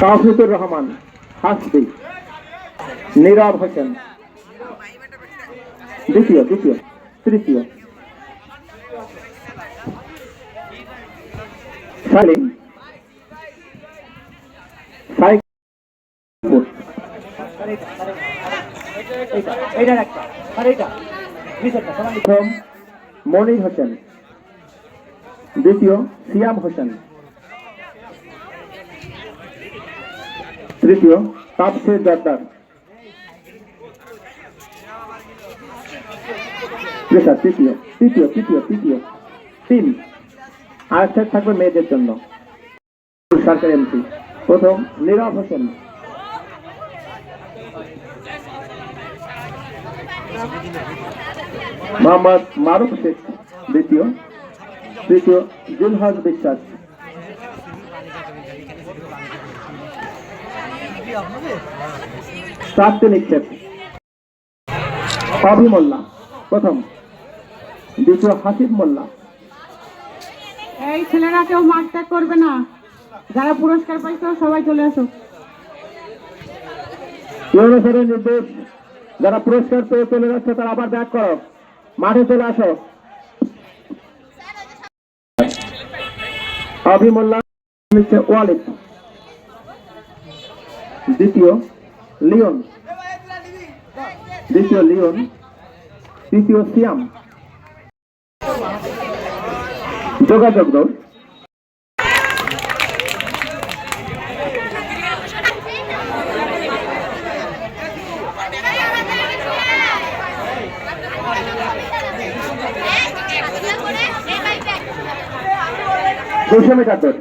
তাওফিকুর রহমান হাসবি। নীরব হোসেন। দ্বিতীয় দ্বিতীয় তৃতীয়। সালিম। মনির হোসেন। দ্বিতীয় সিয়াম হোসেন। তৃতীয় তাপসির জর্দার তৃতীয় তৃতীয় তৃতীয় তৃতীয়। তিন আর একটা থাকবে মেয়েদের জন্য। সরকারি এমসি প্রথম, নীরব হোসেন। মোহাম্মদ মারুফ শেখ। দ্বিতীয়, তৃতীয় জুলহাজ বিশ্বাস। চারটে নিক্ষেপ। অভি মোল্লা প্রথম। দ্বিতীয় হাসিব মোল্লা। এই ছেলেরা কেউ মাঠ ত্যাগ করবে না। যারা পুরস্কার পাইছো সবাই চলে আসো ইউনিসেফের নির্দেশ যারা পুরস্কার পেয়ে চলে যাচ্ছে তারা আবার ব্যাক করো। মাঠে চলে আসো। অভি মোল্লা ওয়ালিদ। দ্বিতীয় লিওন। দ্বিতীয় লিওন তৃতীয় সিয়াম। যোগাযোগ দৌড় দুশো মিটার দৌড়।